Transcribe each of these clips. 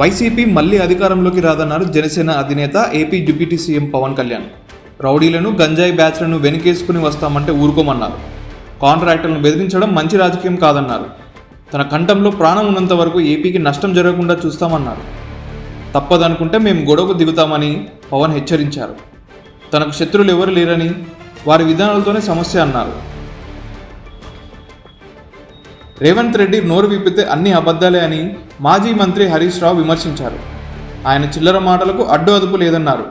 YCP మళ్ళీ అధికారంలోకి రాదన్నారు జనసేన అధినేత AP deputy CM Pawan Kalyan. రౌడీలను గంజాయి బ్యాచ్లను వెనుకేసుకుని వస్తామంటే ఊరుకోమన్నారు. కాంట్రాక్టర్లను బెదిరించడం మంచి రాజకీయం కాదన్నారు. తన కంఠంలో ప్రాణం ఉన్నంత వరకు ఏపీకి నష్టం జరగకుండా చూస్తామన్నారు. తప్పదనుకుంటే మేము గొడవకు దిగుతామని పవన్ హెచ్చరించారు. తనకు శత్రువులు ఎవరు లేరని వారి విధానాలతోనే సమస్య అన్నారు. రేవంత్ రెడ్డి నోరు విప్పితే అన్ని అబద్ధాలే అని మాజీ మంత్రి హరీష్ రావు విమర్శించారు. ఆయన చిల్లర మాటలకు అడ్డు అదుపు లేదన్నారు.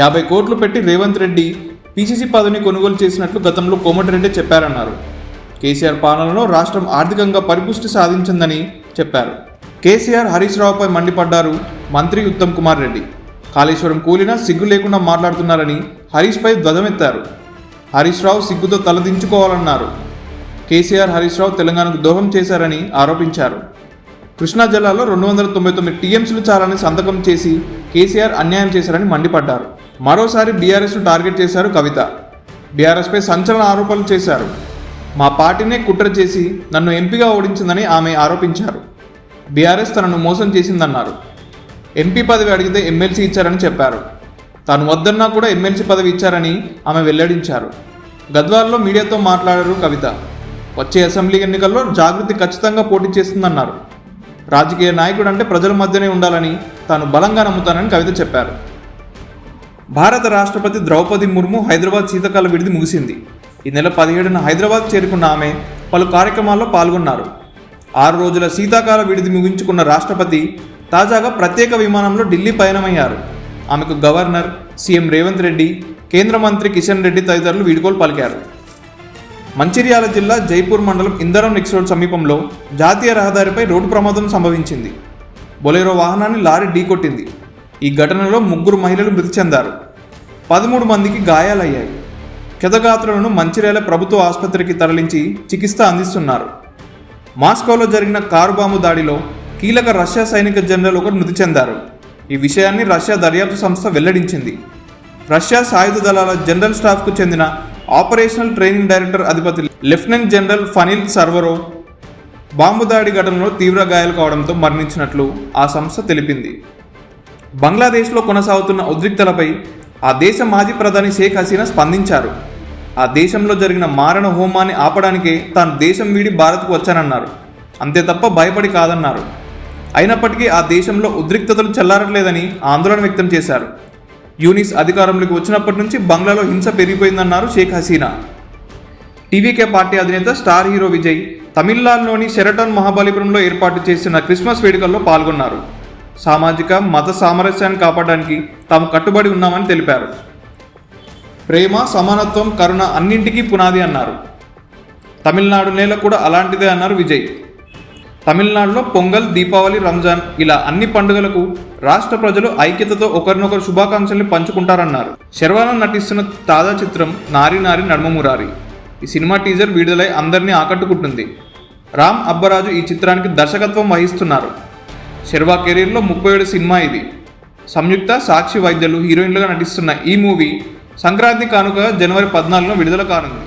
యాభై కోట్లు పెట్టి రేవంత్ రెడ్డి పీసీసీ పదవిని కొనుగోలు చేసినట్లు గతంలో కోమటిరెడ్డి చెప్పారన్నారు. కేసీఆర్ పాలనలో రాష్ట్రం ఆర్థికంగా పరిపుష్టి సాధించిందని చెప్పారు. కేసీఆర్ హరీష్ రావుపై మండిపడ్డారు మంత్రి ఉత్తమ్ కుమార్ రెడ్డి. కాళేశ్వరం కూలినా సిగ్గు లేకుండా మాట్లాడుతున్నారని హరీష్పై ధ్వజమెత్తారు. హరీష్ రావు సిగ్గుతో తలదించుకోవాలన్నారు. కేసీఆర్ హరీష్ రావు తెలంగాణకు దోహం చేశారని ఆరోపించారు. కృష్ణా జిల్లాలో రెండు వందల తొంభై తొమ్మిది టీఎంసీలు చాలని సంతకం చేసి కేసీఆర్ అన్యాయం చేశారని మండిపడ్డారు. మరోసారి బీఆర్ఎస్ను టార్గెట్ చేశారు కవిత. బీఆర్ఎస్పై సంచలన ఆరోపణలు చేశారు. మా పార్టీనే కుట్ర చేసి నన్ను ఎంపీగా ఓడించిందని ఆమె ఆరోపించారు. బీఆర్ఎస్ తనను మోసం చేసిందన్నారు. ఎంపీ పదవి అడిగితే ఎమ్మెల్సీ ఇచ్చారని చెప్పారు. తాను వద్దన్నా కూడా ఎమ్మెల్సీ పదవి ఇచ్చారని ఆమె వెల్లడించారు. గద్వాల్లో మీడియాతో మాట్లాడారు కవిత. వచ్చే అసెంబ్లీ ఎన్నికల్లో జాగృతి ఖచ్చితంగా పోటీ చేస్తుందన్నారు. రాజకీయ నాయకుడు అంటే ప్రజల మధ్యనే ఉండాలని తాను బలంగా నమ్ముతానని కవిత చెప్పారు. భారత రాష్ట్రపతి ద్రౌపది ముర్ము హైదరాబాద్ శీతకాల విడిది ముగిసింది. ఈ నెల పదిహేడున హైదరాబాద్ చేరుకున్న ఆమె పలు కార్యక్రమాల్లో పాల్గొన్నారు. ఆరు రోజుల శీతాకాల విడిది ముగించుకున్న రాష్ట్రపతి తాజాగా ప్రత్యేక విమానంలో ఢిల్లీ పయనమయ్యారు. ఆమెకు గవర్నర్ సీఎం రేవంత్ రెడ్డి కేంద్ర మంత్రి కిషన్ రెడ్డి తదితరులు వీడుకోలు పలికారు. మంచిర్యాల జిల్లా జైపూర్ మండలం ఇందరం నెక్స్ రోడ్ సమీపంలో జాతీయ రహదారిపై రోడ్డు ప్రమాదం సంభవించింది. బొలేరో వాహనాన్ని లారీ ఢీకొట్టింది. ఈ ఘటనలో ముగ్గురు మహిళలు మృతి చెందారు. పదమూడు మందికి గాయాలయ్యాయి. క్షతగాత్రులను మంచిర్యాల ప్రభుత్వ ఆసుపత్రికి తరలించి చికిత్స అందిస్తున్నారు. మాస్కోలో జరిగిన కారు బాంబు దాడిలో కీలక రష్యా సైనిక జనరల్ ఒకరు మృతి చెందారు. ఈ విషయాన్ని రష్యా దర్యాప్తు సంస్థ వెల్లడించింది. రష్యా సాయుధ దళాల జనరల్ స్టాఫ్కు చెందిన ఆపరేషనల్ ట్రైనింగ్ డైరెక్టర్ అధిపతి lieutenant general Fanil Sarvarov bomb దాడి ఘటనలో తీవ్ర గాయాలు కావడంతో మరణించినట్లు ఆ సంస్థ తెలిపింది. బంగ్లాదేశ్లో కొనసాగుతున్న ఉద్రిక్తలపై ఆ దేశ మాజీ ప్రధాని షేక్ హసీనా స్పందించారు. ఆ దేశంలో జరిగిన మారణ హోమాన్ని ఆపడానికే తాను దేశం వీడి భారత్కు వచ్చానన్నారు. అంతే తప్ప భయపడి కాదన్నారు. అయినప్పటికీ ఆ దేశంలో ఉద్రిక్తతలు చెల్లారట్లేదని ఆందోళన వ్యక్తం చేశారు. యూనిస్ అధికారంలోకి వచ్చినప్పటి నుంచి బంగ్లాలో హింస పెరిగిపోయిందన్నారు షేక్ హసీనా. టీవీకే పార్టీ అధినేత స్టార్ హీరో విజయ్ తమిళనాడులోని షెరటన్ మహాబలిపురంలో ఏర్పాటు చేసిన క్రిస్మస్ వేడుకల్లో పాల్గొన్నారు. సామాజిక మత సామరస్యాన్ని కాపాడడానికి తాము కట్టుబడి ఉన్నామని తెలిపారు. ప్రేమ సమానత్వం కరుణ అన్నింటికీ పునాది అన్నారు. తమిళనాడు నేల కూడా అలాంటిదే అన్నారు విజయ్. తమిళనాడులో పొంగల్ దీపావళి రంజాన్ ఇలా అన్ని పండుగలకు రాష్ట్ర ప్రజలు ఐక్యతతో ఒకరినొకరు శుభాకాంక్షల్ని పంచుకుంటారన్నారు. శర్వానంద్ నటిస్తున్న తాజా చిత్రం నారి నారి నడమమురారి ఈ సినిమా టీజర్ విడుదలై అందరినీ ఆకట్టుకుంటుంది. రామ్ అబ్బరాజు ఈ చిత్రానికి దర్శకత్వం వహిస్తున్నారు. శర్వా కెరీర్లో ముప్పై ఏడు సినిమా ఇది. సంయుక్త సాక్షి వైద్యులు హీరోయిన్లుగా నటిస్తున్న ఈ మూవీ సంక్రాంతి కానుక జనవరి పద్నాలుగున విడుదల కానుంది.